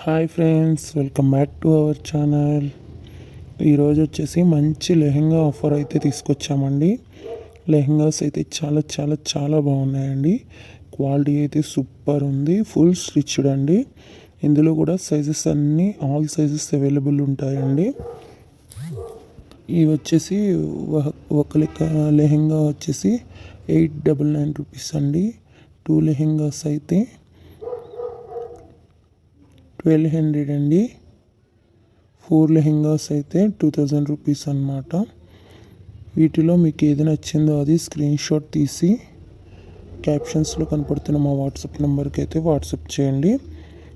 Hi friends welcome back to our channel ఈరోజు వచ్చేసి మంచి లెహెంగా ఆఫర్ అయితే తీసుకొచ్చామండి. లెహెంగాస్ అయితే చాలా చాలా చాలా బాగున్నాయండి. క్వాలిటీ అయితే సూపర్ ఉంది. ఫుల్ స్టిచ్డ్ అండి. ఇందులో కూడా సైజెస్ అన్నీ ఆల్ సైజెస్ అవైలబుల్ ఉంటాయండి. ఇవి వచ్చేసి ఒక- ఒక లెక్క లెహెంగా వచ్చేసి ఎయిట్ డబల్ నైన్ రూపీస్ అండి. టూ లెహెంగాస్ అయితే. ట్వెల్వ్ హండ్రెడ్ అండి. ఫోర్ లెహెంగాస్ అయితే టూ థౌజండ్ రూపీస్ అనమాట వీటిలో మీకు ఏది నచ్చిందో అది స్క్రీన్ షాట్ తీసి క్యాప్షన్స్లో కనపడుతున్న మా వాట్సాప్ నెంబర్కి అయితే వాట్సాప్ చేయండి.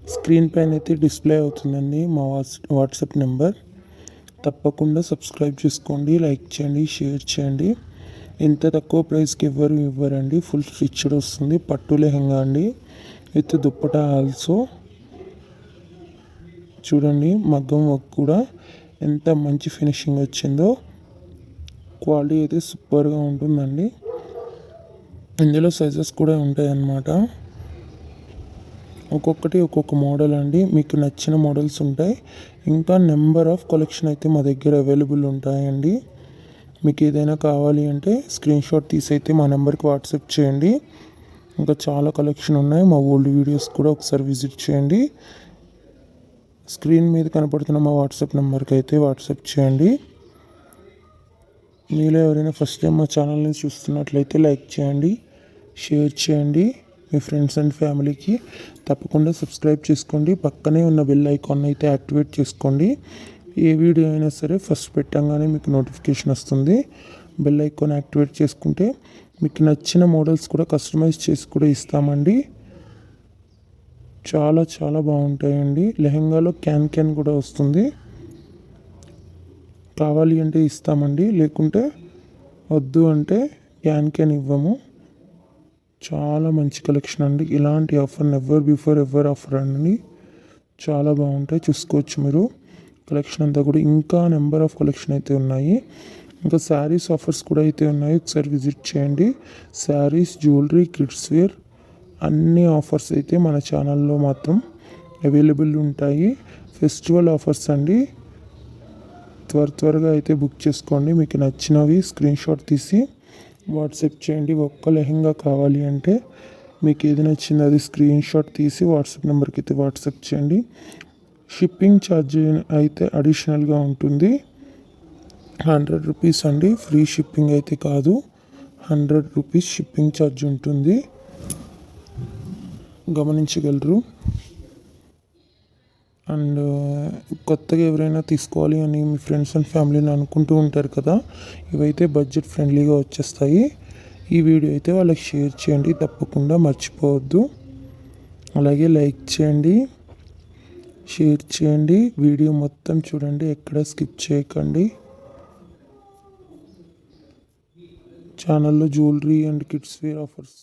స్క్రీన్ పైన అయితే డిస్ప్లే అవుతుందండి మా వాట్సాప్ నెంబర్. తప్పకుండా సబ్స్క్రైబ్ చేసుకోండి లైక్ చేయండి షేర్ చేయండి. ఇంత తక్కువ ప్రైస్కి ఎవ్వరు ఇవ్వరండి. ఫుల్ స్టిచ్డ్ వస్తుంది. పట్టు లెహంగా అండి. With dupatta also. చూడండి మగ్గం వర్క్ కూడా ఎంత మంచి ఫినిషింగ్ వచ్చిందో. క్వాలిటీ అయితే సూపర్గా ఉంటుందండి. ఇందులో సైజెస్ కూడా ఉంటాయన్నమాట. ఒక్కొక్కటి ఒక్కొక్క మోడల్ అండి. మీకు నచ్చిన మోడల్స్ ఉంటాయి. ఇంకా నెంబర్ ఆఫ్ కలెక్షన్ అయితే మా దగ్గర అవైలబుల్ ఉంటాయండి. మీకు ఏదైనా కావాలి అంటే స్క్రీన్ షాట్ తీసి అయితే మా నెంబర్కి వాట్సాప్ చేయండి. ఇంకా చాలా కలెక్షన్ ఉన్నాయి. మా ఓల్డ్ వీడియోస్ కూడా ఒకసారి విజిట్ చేయండి. స్క్రీన్ మీద కనపడుతున్న మా వాట్సాప్ నెంబర్కి అయితే వాట్సాప్ చేయండి. మీలో ఎవరైనా ఫస్ట్ టైం మా ఛానల్ని చూస్తున్నట్లయితే లైక్ చేయండి షేర్ చేయండి. మీ ఫ్రెండ్స్ అండ్ ఫ్యామిలీకి తప్పకుండా సబ్స్క్రైబ్ చేసుకోండి. పక్కనే ఉన్న బెల్ ఐకాన్ అయితే యాక్టివేట్ చేసుకోండి. ఏ వీడియో అయినా సరే ఫస్ట్ పెట్టంగానే మీకు నోటిఫికేషన్ వస్తుంది. బెల్ ఐకాన్ యాక్టివేట్ చేసుకుంటే మీకు నచ్చిన మోడల్స్ కూడా కస్టమైజ్ చేసి కూడా ఇస్తామండి. చాలా చాలా బాగుంటాయండి. లెహంగాలో క్యాన్ క్యాన్ కూడా వస్తుంది. కావాలి అంటే ఇస్తామండి. లేకుంటే వద్దు అంటే క్యాన్ క్యాన్ ఇవ్వము. చాలా మంచి కలెక్షన్ అండి. ఇలాంటి offer never before ever offer అండి. చాలా బాగుంటాయి. చూసుకోవచ్చు మీరు. కలెక్షన్ అంతా కూడా ఇంకా నెంబర్ ఆఫ్ కలెక్షన్ అయితే ఉన్నాయి. ఇంకా శారీస్ ఆఫర్స్ కూడా అయితే ఉన్నాయి. ఒకసారి విజిట్ చేయండి. శారీస్ జ్యువెలరీ కిడ్స్ వేర్ అన్ని ఆఫర్స్ అయితే మన ఛానల్లో మాత్రం అవైలబుల్ ఉంటాయి. ఫెస్టివల్ ఆఫర్స్ అండి. త్వర త్వరగా అయితే బుక్ చేసుకోండి. మీకు నచ్చినవి స్క్రీన్ షాట్ తీసి వాట్సాప్ చేయండి. ఒక్క లెహంగా కావాలి అంటే మీకు ఏది నచ్చింది అది స్క్రీన్ షాట్ తీసి వాట్సాప్ నెంబర్కి అయితే వాట్సాప్ చేయండి. షిప్పింగ్ ఛార్జ్ అయితే అడిషనల్గా ఉంటుంది. హండ్రెడ్ రూపీస్ అండి. ఫ్రీ షిప్పింగ్ అయితే కాదు. హండ్రెడ్ రూపీస్ షిప్పింగ్ ఛార్జ్ ఉంటుంది. గమనించగలరు. అండ్ కొత్తగా ఎవరైనా తీసుకోవాలి అని మీ ఫ్రెండ్స్ అండ్ ఫ్యామిలీని అనుకుంటూ ఉంటారు కదా ఇవైతే బడ్జెట్ ఫ్రెండ్లీగా వచ్చేస్తాయి. ఈ వీడియో అయితే వాళ్ళకి షేర్ చేయండి తప్పకుండా మర్చిపోవద్దు. అలాగే లైక్ చేయండి షేర్ చేయండి వీడియో మొత్తం చూడండి ఎక్కడ స్కిప్ చేయకండి. ఛానల్లో jewellery and kids wear offers